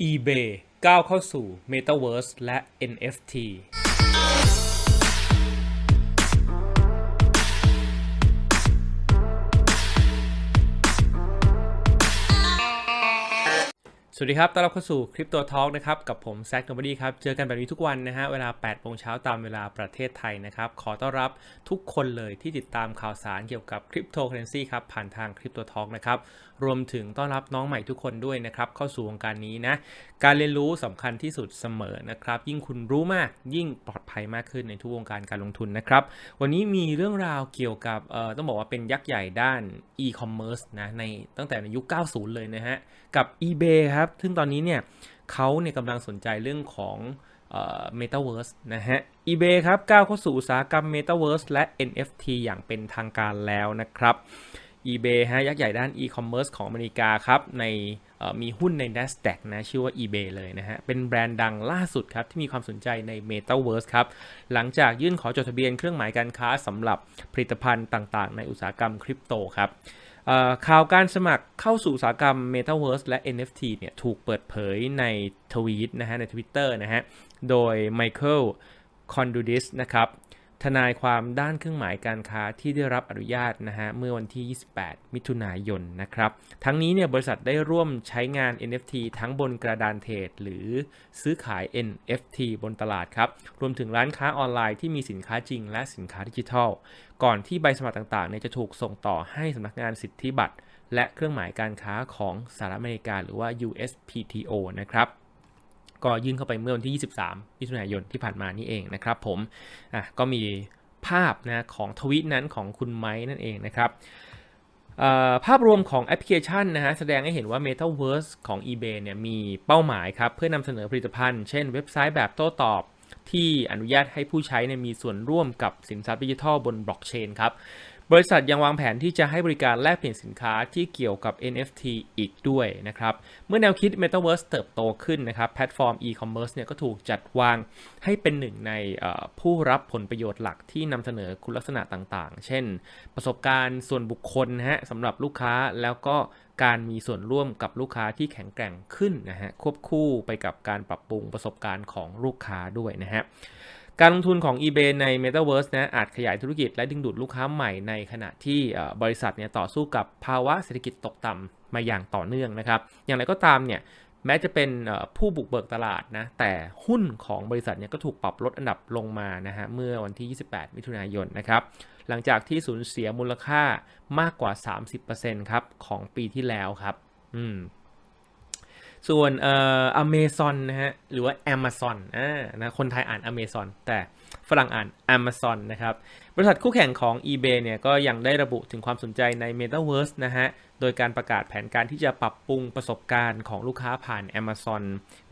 eBay ก้าวเข้าสู่ Metaverse และ NFT สวัสดีครับ ต้อนรับเข้าสู่คริปโตทอล์กนะครับ กับผมแซคโนบดีครับ เจอกันแบบนี้ทุกวันนะฮะ เวลา8โมงเช้าตามเวลาประเทศไทยนะครับ ขอต้อนรับทุกคนเลยที่ติดตามข่าวสารเกี่ยวกับคริปโตเคอเรนซีครับ ผ่านทางคริปโตทอล์กนะครับ รวมถึงต้อนรับน้องใหม่ทุกคนด้วยนะครับ เข้าสู่วงการนี้นะ การเรียนรู้สำคัญที่สุดเสมอนะครับ ยิ่งคุณรู้มาก ยิ่งปลอดภัยมากขึ้นในทุกวงการการลงทุนนะครับ วันนี้มีเรื่องราวเกี่ยวกับ เอ่อ ต้องบอกว่าเป็นยักษ์ใหญ่ด้าน e-commerce นะ ในตั้งแต่ในยุค 90 เลยนะฮะ กับ eBay ครับับ ซึ่งตอนนี้เนี่ยเขาเนี่ยกำลังสนใจเรื่องของเอ่อ Metaverse นะฮะ eBay ครับก้าวเข้าสู่อุตสาหกรรม Metaverse และ NFT อย่างเป็นทางการแล้วนะครับ eBay ฮะยักษ์ใหญ่ด้าน e-commerce ของอเมริกาครับ ในมีหุ้นใน NASDAQ นะชื่อว่า eBay เลยนะฮะ เป็นแบรนด์ดังล่าสุดครับ ที่มีความสนใจใน Metaverse ครับ หลังจากยื่นขอจดทะเบียนเครื่องหมายการค้าสำหรับผลิตภัณฑ์ต่างๆ ในอุตสาหกรรมคริปโตครับ ข่าวการสมัครเข้าสู่อุตสาหกรรม Metaverse และ NFT เนี่ยถูกเปิดเผยในทวีตนะฮะใน Twitter นะฮะ โดย Michael c o n d u d i s นะครับ ทนายความด้านเครื่องหมายการค้าที่ได้รับอนุญาตนะฮะเมื่อวันที่ 28 มิถุนายนนะครับ ทั้งนี้เนี่ยบริษัทได้ร่วมใช้งาน NFT ทั้งบนกระดานเทรดหรือซื้อขาย NFT บนตลาดครับ รวมถึงร้านค้าออนไลน์ที่มีสินค้าจริงและสินค้าดิจิทัล ก่อนที่ใบสมัครต่างๆเนี่ยจะถูกส่งต่อให้สำนักงานสิทธิบัตรและเครื่องหมายการค้าของสหรัฐอเมริกาหรือว่า USPTO นะครับ ก็ยื่นเข้าไปเมื่อวันที่ 23มิถุนายนที่ผ่านมานี่เองนะครับผมอะก็มีภาพนะของทวิตนั้นของคุณไม้นั่นเองนะครับอ่อภาพรวมของแอปพลิเคชันนะฮะแสดงให้เห็นว่า Metaverse ของ eBay เนี่ยมีเป้าหมายครับ เพื่อนำเสนอผลิตภัณฑ์ เช่นเว็บไซต์แบบโต้ตอบ ที่อนุญาตให้ผู้ใช้เนี่ยมีส่วนร่วมกับสินทรัพย์ดิจิทัลบนบล็อกเชนครับ บริษัทยังวางแผนที่จะให้บริการแลกเปลี่ยนสินค้าที่เกี่ยวกับ NFT อีกด้วยนะครับ เมื่อแนวคิด Metaverse เติบโตขึ้นนะครับ แพลตฟอร์ม e-commerce เนี่ยก็ถูกจัดวางให้เป็นหนึ่งในผู้รับผลประโยชน์หลักที่นำเสนอคุณลักษณะต่างๆ เช่น ประสบการณ์ส่วนบุคคลนะฮะสำหรับลูกค้าแล้วก็การมีส่วนร่วมกับลูกค้าที่แข็งแกร่งขึ้นนะฮะควบคู่ไปกับการปรับปรุงประสบการณ์ของลูกค้าด้วยนะฮะ การลงทุนของ eBay ใน Metaverse นะอาจขยายธุรกิจและดึงดูดลูกค้าใหม่ในขณะที่บริษัทเนี่ยต่อสู้กับภาวะเศรษฐกิจตกต่ำมาอย่างต่อเนื่องนะครับ อย่างไรก็ตามเนี่ยแม้จะเป็นผู้บุกเบิกตลาดนะแต่หุ้นของบริษัทเนี่ยก็ถูกปรับลดอันดับลงมานะฮะเมื่อวันที่ 28 มิถุนายนนะครับหลังจากที่สูญเสียมูลค่ามากกว่า 30%ครับของปีที่แล้วครับ อืม ส่วนเอ่อ Amazon นะฮะหรือว่า Amazon อ่านะคนไทยอ่าน Amazon แต่ฝรั่งอ่าน Amazon นะครับบริษัทคู่แข่งของ eBay เนี่ยก็ยังได้ระบุถึงความสนใจใน Metaverse นะฮะ โดยการประกาศแผนการที่จะปรับปรุงประสบการณ์ของลูกค้าผ่าน Amazon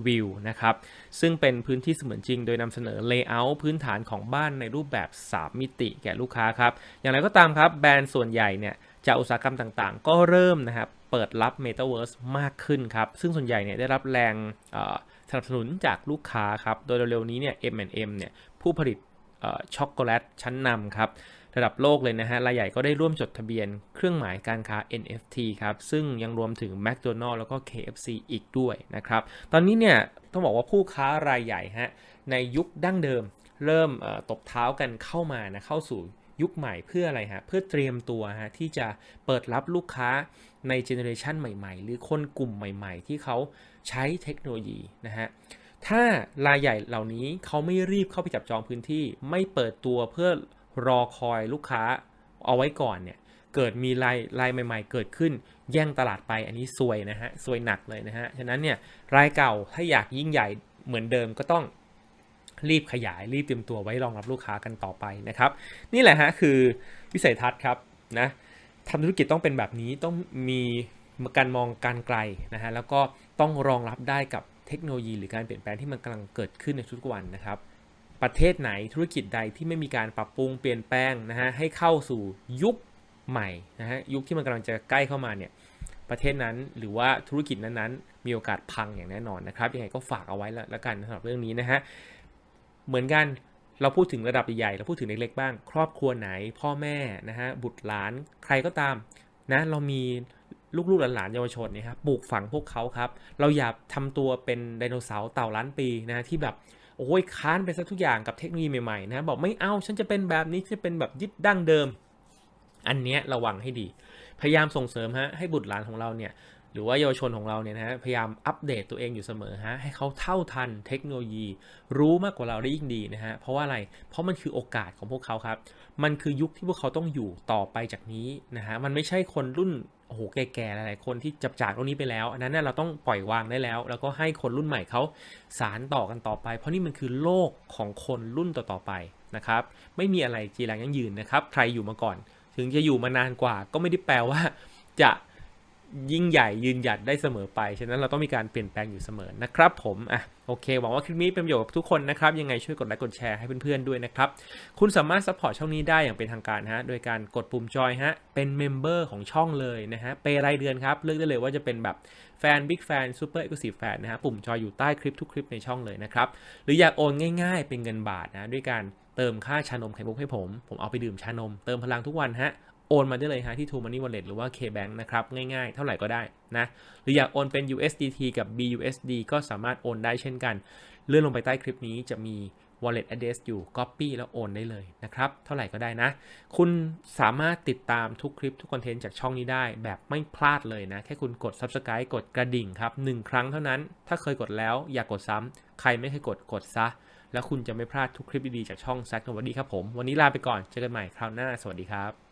View นะครับ ซึ่งเป็นพื้นที่เสมือนจริง โดยนำเสนอ Layout พื้นฐานของบ้านในรูปแบบ 3 มิติแก่ลูกค้าครับ อย่างไรก็ตามครับแบรนด์ส่วนใหญ่เนี่ย จากอุตสาหกรรมต่างๆ ก็เริ่มนะครับเปิดรับ Metaverse มากขึ้นครับ ซึ่งส่วนใหญ่เนี่ยได้รับแรงสนับสนุนจากลูกค้าครับ โดยเร็วๆนี้เนี่ย M&M เนี่ยผู้ผลิตช็อกโกแลตชั้นนำครับ ระดับโลกเลยนะฮะรายใหญ่ก็ได้ร่วมจดทะเบียนเครื่องหมายการค้า NFT ครับ ซึ่งยังรวมถึง McDonald แล้วก็ KFC อีกด้วยนะครับ ตอนนี้เนี่ยต้องบอกว่าผู้ค้ารายใหญ่ฮะในยุคดั้งเดิม เริ่มตบเท้ากันเข้ามานะเข้าสู่ ยุคใหม่เพื่ออะไรฮะ เพื่อเตรียมตัวฮะที่จะเปิดรับลูกค้าในเจเนอเรชันใหม่ๆ หรือคนกลุ่มใหม่ๆ ที่เขาใช้เทคโนโลยีนะฮะถ้ารายใหญ่เหล่านี้เขาไม่รีบเข้าไปจับจองพื้นที่ ไม่เปิดตัวเพื่อรอคอยลูกค้าเอาไว้ก่อนเนี่ยเกิดมีรายรายใหม่ ๆ เกิดขึ้น แย่งตลาดไปอันนี้ซวยนะฮะซวยหนักเลยนะฮะฉะนั้นเนี่ยรายเก่าถ้าอยากยิ่งใหญ่เหมือนเดิมก็ต้อง รีบขยายรีบเตรียมตัวไว้รองรับลูกค้ากันต่อไปนะครับ นี่แหละฮะคือวิสัยทัศน์ครับนะทำธุรกิจต้องเป็นแบบนี้ต้องมีการมองการไกลนะฮะแล้วก็ต้องรองรับได้กับเทคโนโลยีหรือการเปลี่ยนแปลงที่มันกำลังเกิดขึ้นในทุกวันนะครับ ประเทศไหนธุรกิจใดที่ไม่มีการปรับปรุงเปลี่ยนแปลงนะฮะให้เข้าสู่ยุคใหม่นะฮะยุคที่มันกำลังจะใกล้เข้ามาเนี่ยประเทศนั้นหรือว่าธุรกิจนั้นๆ มีโอกาสพังอย่างแน่นอนนะครับยังไงก็ฝากเอาไว้แล้วกันสำหรับเรื่องนี้นะฮะ เหมือนกันเราพูดถึงระดับใหญ่ๆเราพูดถึงเล็กๆบ้าง ครอบครัวไหน พ่อแม่นะฮะบุตรหลานใครก็ตามนะเรามีลูกๆหลานๆเยาวชนเนี่ยครับปลูกฝังพวกเขาครับ เราอย่าทำตัวเป็นไดโนเสาร์เต่าล้านปีนะที่แบบโอ้ยค้านไปซะทุกอย่างกับเทคโนโลยีใหม่ๆนะบอกไม่เอาฉันจะเป็นแบบนี้จะเป็นแบบยึดดั้งเดิม อันเนี้ยระวังให้ดี พยายามส่งเสริมฮะให้บุตรหลานของเราเนี่ย หรือว่าเยาวชนของเราเนี่ยนะฮะพยายามอัปเดตตัวเองอยู่เสมอฮะให้เขาเท่าทันเทคโนโลยี รู้มากกว่าเราได้ยิ่งดีนะฮะเพราะว่าอะไรเพราะมันคือโอกาสของพวกเขาครับ มันคือยุคที่พวกเขาต้องอยู่ต่อไปจากนี้นะฮะมันไม่ใช่คนรุ่นโอ้โหแก่ๆหลายๆคนที่จับจากตรงนี้ไปแล้ว อันนั้นเน่ยเราต้องปล่อยวางได้แล้ว แล้วก็ให้คนรุ่นใหม่เขาสารต่อกันต่อไป เพราะนี่มันคือโลกของคนรุ่นต่อๆไปนะครับไม่มีอะไรจีรังยั่งยืนนะครับ ใครอยู่มาก่อน ถึงจะอยู่มานานกว่า ก็ไม่ได้แปลว่าจะ ยิ่งใหญ่ยืนหยัดได้เสมอไป ฉะนั้นเราต้องมีการเปลี่ยนแปลงอยู่เสมอนะครับผมอะโอเค หวังว่าคลิปนี้เป็นประโยชน์กับทุกคนนะครับ ยังไงช่วยกดไลค์กดแชร์ให้เพื่อนๆด้วยนะครับ คุณสามารถซัพพอร์ตช่องนี้ได้อย่างเป็นทางการฮะ โดยการกดปุ่มจอยฮะ เป็นเมมเบอร์ของช่องเลยนะฮะเปย์รายเดือนครับ เลือกได้เลยว่าจะเป็นแบบแฟนบิ๊กแฟนซูเปอร์เอ็กซ์คลูซีฟแฟนนะฮะ ปุ่มจอยอยู่ใต้คลิปทุกคลิปในช่องเลยนะครับ หรืออยากโอนง่าย ๆ เป็นเงินบาทนะด้วยการเติมค่าชานมไข่มุกให้ผม ผมเอาไปดื่มชานม เติมพลังทุกวันฮะ โอนมาได้เลยฮะที่ True Money Wallet หรือว่า KBank นะครับง่ายๆ เท่าไหร่ก็ได้นะหรืออยากโอนเป็น USDT กับ BUSD ก็สามารถโอนได้เช่นกัน เลื่อนลงไปใต้คลิปนี้จะมี wallet address อยู่ copy แล้วโอนได้เลยนะครับ เท่าไหร่ก็ได้นะ คุณสามารถติดตามทุกคลิปทุกคอนเทนต์จากช่องนี้ได้ แบบไม่พลาดเลยนะ แค่คุณกด subscribe กดกระดิ่งครับ1ครั้งเท่านั้น ถ้าเคยกดแล้วอย่ากกดซ้ำ ใครไม่เคยกดกดซะ แล้วคุณจะไม่พลาดทุกคลิปดีๆ จากช่อง s ซ c k n o b o d y ครับผม วันนี้ลาไปก่อน เจอกันใหม่คราวหน้า สวัสดีครับ